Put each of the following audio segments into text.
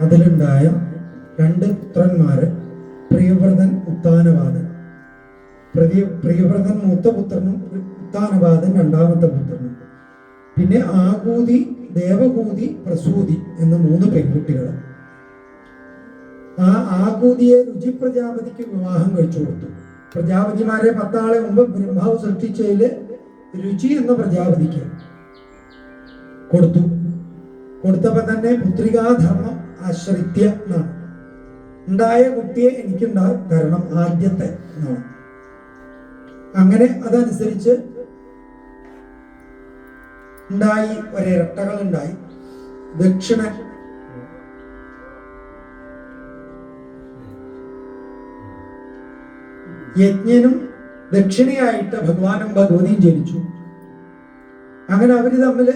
അതിലുണ്ടായ രണ്ട് പുത്രന്മാര് പ്രിയവ്രതൻ ഉത്താനവാദൻ. പ്രതി പ്രിയവ്രതൻ മൂത്ത പുത്രനും ഉത്താനവാദൻ രണ്ടാമത്തെ പുത്രനും. പിന്നെ ആകൂതി ദേവകൂതി പ്രസൂതി എന്ന മൂന്ന് പെൺകുട്ടികൾ ആ ആകൂതിയെ രുചി പ്രജാപതിക്ക് വിവാഹം കഴിച്ചു കൊടുത്തു. പ്രജാപതിമാരെ പത്താളെ മുമ്പ് ബ്രഹ്മാവ് സൃഷ്ടിച്ചതിൽ രുചി എന്ന പ്രജാപതിക്ക് കൊടുത്തു. കൊടുത്തപ്പോ തന്നെ പുത്രികാധർമ്മം ആശ്രിത്യ എന്നാണ്. ഉണ്ടായ കുട്ടിയെ എനിക്കുണ്ടാകും കാരണം ആദ്യത്തെ എന്നാണ്. അങ്ങനെ അതനുസരിച്ച് ഉണ്ടായി ഒരിരട്ടകൾ ഉണ്ടായി ദക്ഷിണ യജ്ഞനും ദക്ഷിണയായിട്ട് ഭഗവാനും ഭഗവതിയും ജനിച്ചു. അങ്ങനെ അവർ തമ്മിൽ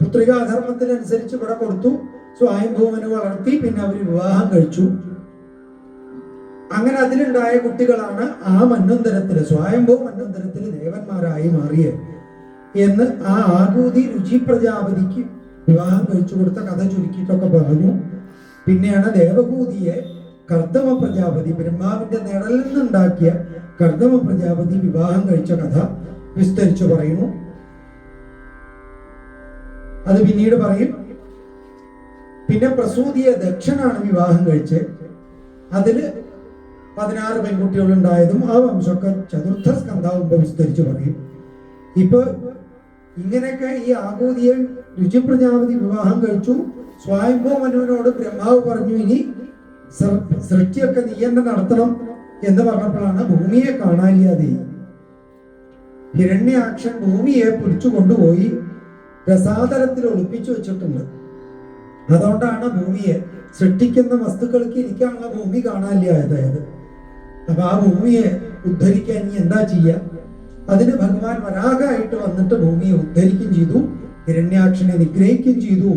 പുത്രികാധർമ്മത്തിനനുസരിച്ച് ഇവിടെ കൊടുത്തു. സ്വായംഭൂമന് വളർത്തി പിന്നെ അവർ വിവാഹം കഴിച്ചു. അങ്ങനെ അതിലുണ്ടായ കുട്ടികളാണ് ആ മന്നന്തരത്തിൽ സ്വയംഭൂ മന്നന്തരത്തിൽ ദേവന്മാരായി മാറിയത് എന്ന് ആ ആകൂതി രുചി പ്രജാപതിക്ക് വിവാഹം കഴിച്ചു കൊടുത്ത കഥ ചുരുക്കിയിട്ടൊക്കെ പറഞ്ഞു. പിന്നെയാണ് ദേവഭൂതിയെ കർദ്ദമ പ്രജാപതി ബ്രഹ്മാവിന്റെ നിഴലിൽ നിന്നുണ്ടാക്കിയ കർദ്ദമ പ്രജാപതി വിവാഹം കഴിച്ച കഥ വിസ്തരിച്ചു പറയുന്നു. അത് പിന്നീട് പറയും. പിന്നെ പ്രസൂതിയെ ദക്ഷനാണ് വിവാഹം കഴിച്ച്. അതിൽ പതിനാറ് പെൺകുട്ടികളുണ്ടായതും ആ വംശമൊക്കെ ചതുർത്ഥ സ്കന്ധാവുമ്പോ വിസ്തരിച്ച് പറയും. ഇപ്പൊ ഇങ്ങനെയൊക്കെ ഈ ആകൂതിയെ രുചി പ്രജാപതി വിവാഹം കഴിച്ചു. സ്വയംഭൂ മനുവിനോട് ബ്രഹ്മാവ് പറഞ്ഞു ഇനി സൃഷ്ടിയൊക്കെ നീ എന്നെ നടത്തണം എന്ന് പറഞ്ഞപ്പോഴാണ് ഭൂമിയെ കാണാനില്ലാതെ. ഹിരണ്യാക്ഷൻ ഭൂമിയെ പിടിച്ചു കൊണ്ടുപോയി രസാതലത്തിൽ ഒളിപ്പിച്ചു വെച്ചിട്ടുണ്ട്. അതുകൊണ്ടാണ് ഭൂമിയെ സൃഷ്ടിക്കുന്ന വസ്തുക്കൾക്ക് ഇരിക്കാനുള്ള ഭൂമി കാണാനില്ല അതായത്. അപ്പൊ ആ ഭൂമിയെ ഉദ്ധരിക്കാൻ ഇനി എന്താ ചെയ്യുക അതിന് ഭഗവാൻ വരാഹായിട്ട് വന്നിട്ട് ഭൂമിയെ ഉദ്ധരിക്കുകയും ചെയ്തു ഹിരണ്യാക്ഷനെ നിഗ്രഹിക്കുകയും ചെയ്തു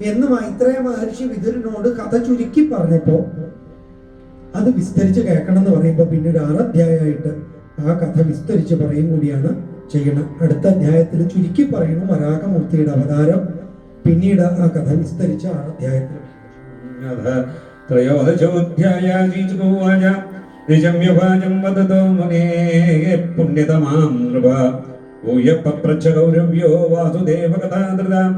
എന്ന് മൈത്രേയ മഹർഷി വിതുരനോട് കഥ ചുരുക്കി പറഞ്ഞപ്പോ അത് വിസ്തരിച്ച് കേൾക്കണം എന്ന് പറയുമ്പോൾ പിന്നീട് ആറ് അധ്യായമായിട്ട് ആ കഥ വിസ്തരിച്ച് പറയും കൂടിയാണ് ചെയ്യണം. അടുത്ത അധ്യായത്തിൽ ചുരുക്കി പറയുന്നു വരാഹമൂർത്തിയുടെ അവതാരം. പിന്നീട് ആ കഥ വിസ്തരിച്ചാണ് അധ്യായത്തിൽ ത്രയോദശോധ്യായാജീജുവാച നിജമ്യവാചം വദതോ മുനേ പുണ്യതമാം നൃപ ഊയപ്പപ്രച്ഛ ഗൗരവ്യോ വാസുദേവകഥാതൃതാം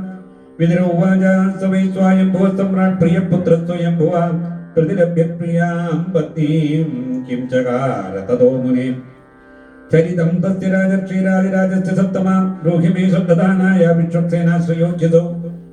വിതിരൗവാച സവൈ സ്വായംഭുവ സമ്രാട് പ്രിയപുത്ര സ്വയംഭുവ പ്രതിലഭ്യ പ്രിയാം പത്നീം കിം ചകാര തതോ മുനേ ചരിതം തസ്യ രാജക്ഷീരാതിരാജസ്യ സപ്തമാം രോഹിമേ ശബ്ദദാനായ വിശ്വസേനാശ്രയോച്യതോ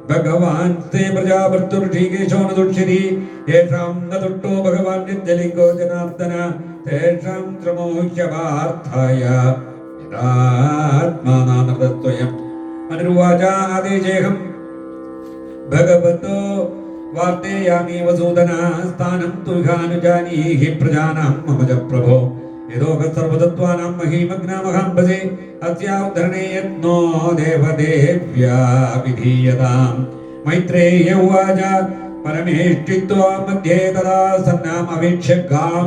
स्यात् प्रजा रक्षया नृपा भगवान् ते प्रजाभर्तुर्षिकेशो न दुष्यति येषां न दुष्टो भगवान् निर्जलिङ्गो जनार्दन तेषां श्रमो ह्यवार्थाय यदात्मानानृतस्वयम् अनुवाच आदेशेऽहम् भगवतो वार्तेयामि वसूदना स्थानं यदोगस्तर्वतत्त्वानां महीमग्नामहां भजे अस्यावधरणे यत्नो देवदेव्या विधीयताम् मैत्रेय्य उवाच, परमेष्टित्वा मध्ये तदा सन्नामवीक्ष्यगां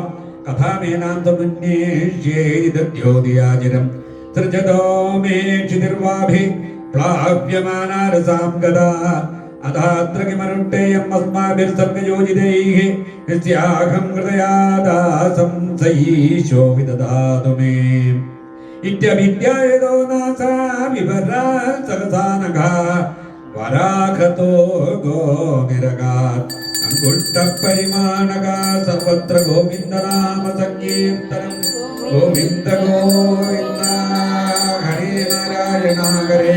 कथामेनां समुन्येष्येति दद्योदियाजिरं सृजतो मे क्षितिर्वाभि प्लाव्यमाना गदा। കിമനുട്ടേയം അസ്മാഭിർസർഗയോജിതൈः യസ്യാഹം ഹൃദയാദാസം സൈശോ സങ്കീർത്തനം ഗോവിന്ദ ഗോവിന്ദ ഹരേ നാരായണ ഹരേ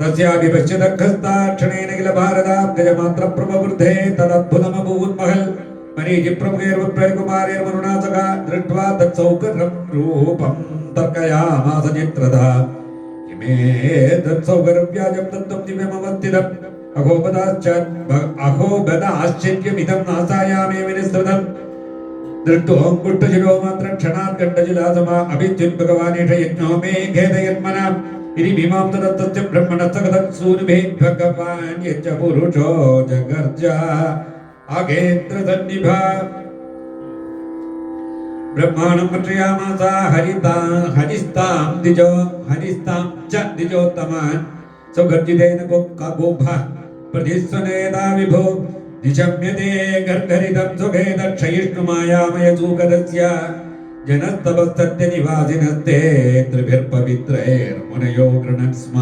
തസ്യാഭിപശ്യതഖസ്ഥാക്ഷണേനഖില ഭാരതാബ്ജമാത്ര പ്രവൃദ്ധേ തദദ്ഭുതമഭൂന്മഹൽ മനീജി പ്രമുഖേർവപ്രകുമാരേർ മരുണാസക ദൃഷ്ട്വാ തത്സൗകരം രൂപം തർക്കയാമാസ ചിത്രത ഇമേതത്സൗകരവ്യാജം തത്വം ദിവ്യമവസ്ഥിതം അഹോബദ ആശ്ചര്യമിതം നാസായാമേ വിനിസ്തൃതം ദൃഷ്ടോങ്കുഷ്ടശിരോ മാത്രം ക്ഷണാത്കണ്ഠശിലാസമാ അഭിത്യുൻ ഭഗവാനേഷ യജ്ഞോ മേ ഖേദയന്മനാം इति भीमां तदत्तस्य मीमांसदत्तस्य ब्रह्मणस्तगतं सूर्यभेद्भगवान् यच्च पुरुषो जगर्ज। अगेन्द्रसन्निभा ब्रह्माणं पत्रयामास हरिता, हरिस्तां द्विजो, हरिस्तां च द्विजोत्तमान्। सौगर्जितेन गोकागोभः प्रतिस्वनेदा विभो। निशम्यते गर्भरितं सुखे दक्षयिष्णुमायामयसूकदस्य जनस्तपस्तत्यनिवासिनस्ते त्रिभिर्पवित्रैर्मुनयो गृणन् स्म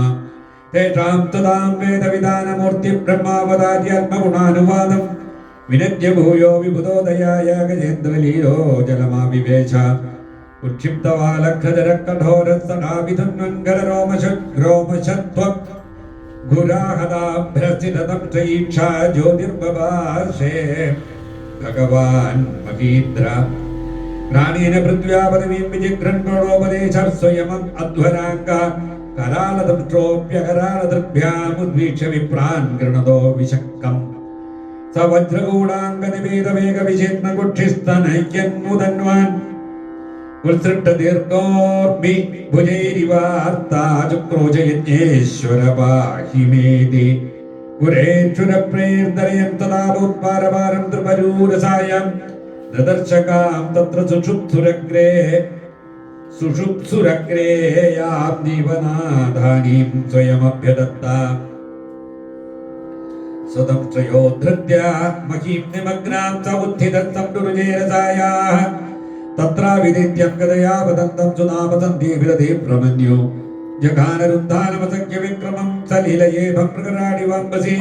तेषां तदां वेदविधानमूर्तिब्रह्मावतार्यात्मगुणानुवादं विनद्य भूयो विबुधोदयाय गजेन्द्रलीलो जलमाविवेश उक्षिप्तवालखदरकठोरस्तडाभिधन्वङ्गररोमशरोमशत्वम् गुराहदाभ्रसिदतं चैक्षा ज्योतिर्बभाषे भगवान् महीन्द्र റാണീന പൃഥ്വ്യാപദവീം വിചിദ്രൻ ഗോണോപദേശർ വിശക്കം. സ വജ്രകൂടാംഗനിവേദവേഗ വിചിത്നകുക്ഷിസ്തനയ്യന്മുതന്വാൻ ഉത്സൃട്ട ദീർഘോർമി ഭുജൈരിവാർത്താചുക്രോചയജ്ഞേശ്വര ददर्शकां तत्र सुषुप्सुरग्रे सुषुप्सुरग्रे यां जीवनाधानीं स्वयमभ्यदत्ता। सदंशयोद्धृत्य महीं निमग्नां स उत्थितस्तं दुरुजेरसायाः तत्राविदित्यं गदया वदन्तं सुनामसन्धिभिरधि प्रमन्यु। जघानरुन्धानमसख्यविक्रमं सलीलये भमृगराडिवाम्बसि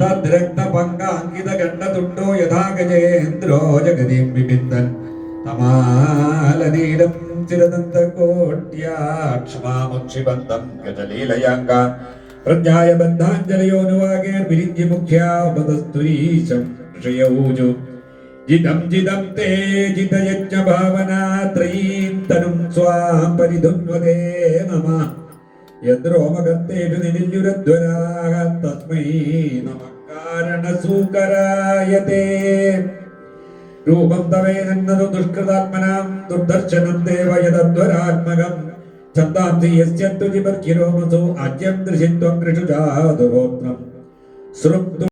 തദ്രക്തപങ്കാങ്കിതകണ്ഠതുണ്ടോ യഥാ ഗജേന്ദ്രോ ജഗതിം വിബിന്ദൻ തമാലനീലം ചിരദന്തകോട്യാക്ഷ്മാമുക്ഷിബന്ധം ഗജലീലയാങ്ക പ്രജ്ഞായ ബന്ധാഞ്ജലയോനുവാകേർ വിരിഞ്ചി മുഖ്യാപതസ്തുരീശം ഋഷയൗജു ജിതം ജിതം തേ ജിതയജ്ഞ ഭാവനാ ത്രയീം സ്വാം പരിധുന്വതേ നമഃ. യദ്രോമകത്തേഷു നിരിഞ്ഞുരധ്വരാഹ തസ്മൈ നമകാരണസൂകരായ തേ രൂപം തവേതെന്നതു ദുഷ്കൃതാത്മനാം ദുർദർശനം ദേവയതധ്വരാത്മകം ഛന്ദാംസി യസ്യത്തു ജിപർക്കിരോമസോ ആജ്യം ദൃശിത്വം